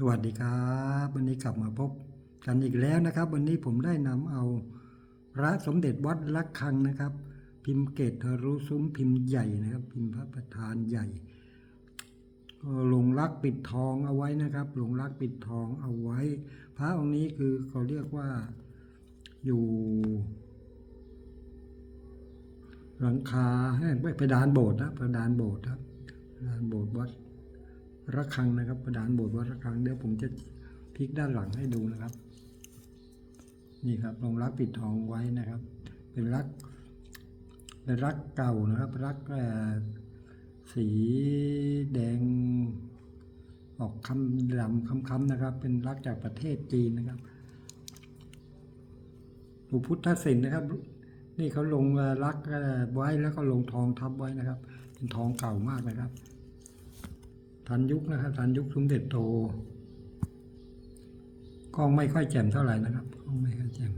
สวัสดีครับ วันนี้กลับมาพบกันอีกแล้วนะครับ วันนี้ผมได้นำเอาพระสมเด็จวัดลักคังนะครับ พิมพ์เกตทะลุซุ้มพิมพ์ใหญ่นะครับ พิมพ์พระประธานใหญ่ก็ลงรักปิดทองเอาไว้นะครับหลงรักปิดทองเอาไว้ พระองค์นี้คือเขาเรียกว่าอยู่ หลังคาให้เพดานโบสถ์นะเพดานโบสถ์ครับเพดานโบสถ์วัด ระฆังนะครับประดานโบสถ์วัดระฆังเดี๋ยวผมจะพลิกด้านหลังให้ดูนะครับ นี่ครับลงรักปิดทองไว้นะครับ เป็นรักเป็นรักเก่านะครับ รักสีแดง ออกคำดำคำๆนะครับ เป็นรักจากประเทศจีนนะครับหลวงพุทธศิลป์นะครับ นี่เขาลงรักไว้แล้วก็ลงทองทับไว้นะครับ เป็นทองเก่ามากนะครับ ทันยุคนะครับ ทันยุคสมเด็จโตกล้องไม่ค่อยแจ่มเท่าไหร่นะครับกล้องไม่ค่อยแจ่ม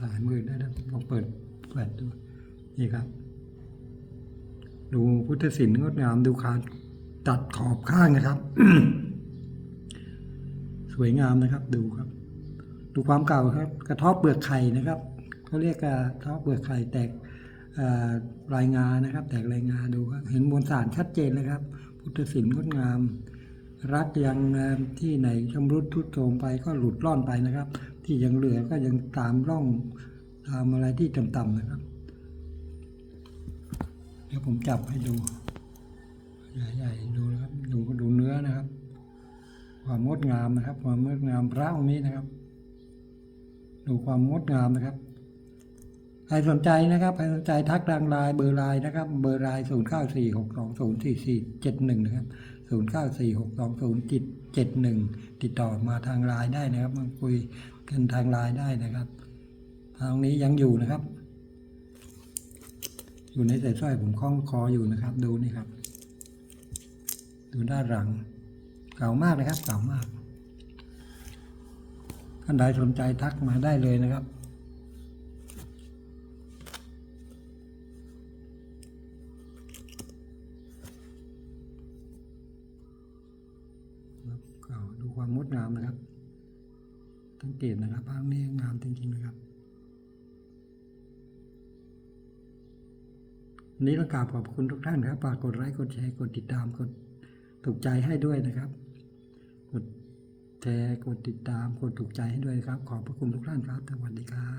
ถ่ายมือได้นะลองเปิดแฟลชดูนี่ครับ ดูพุทธศิลป์งดงามดูการตัดขอบข้างนะครับ สวยงามนะครับดูครับ ดูความเก่าครับ กระเทบเปลือกไข่นะครับเขาเรียกกระเทบเปลือกไข่แตกรายงานนะครับ แตกรายงานดูครับเห็นมวลสารชัดเจนเลยครับ พุทธศิลป์งดงาม รักยังที่ไหนชำรุดทุดโทรมไปก็หลุดล่อนไปนะครับ ที่ยังเหลือก็ยังตามร่องตามอะไรที่ต่ำๆนะครับ เดี๋ยวผมจับให้ดูใหญ่ๆดูนะครับดูก็ดูเนื้อนะครับ ความงดงามนะครับ ความงดงามพระองค์นี้นะครับ ดูความงดงามนะครับ ครสนใจนะครับใครสนใจทักทางไลน์เบอร์ไลน์นะครับ เบอร์ไลน์ศูนย์เก้าสี่หกสองศูนย์สี่สี่เจ็ดหนึ่งนะครับศูนย์เก้าสี่หกสองศูนย์จิตเจ็ดหนึ่งติดต่อมาทางไลน์ได้นะครับมาคุยกันทางไลน์ได้นะครับ ทางนี้ยังอยู่นะครับ อยู่ในสายสร้อยผมคล้องคออยู่นะครับ ดูนี่ครับ ดูด้านหลัง เก่ามากนะครับ เก่ามากท่านใดสนใจทักมาได้เลยนะครับ ครับดูความงดงามนะครับสังเกตนะครับภาพนี้งามจริงๆนะครับวันนี้ต้องกราบขอบคุณทุกท่านครับฝากกดไลค์กดแชร์กดติดตามกดถูกใจให้ด้วยนะครับ กดแชร์กดติดตามกดถูกใจให้ด้วยครับ ขอบพระคุณทุกท่านครับสวัสดีครับ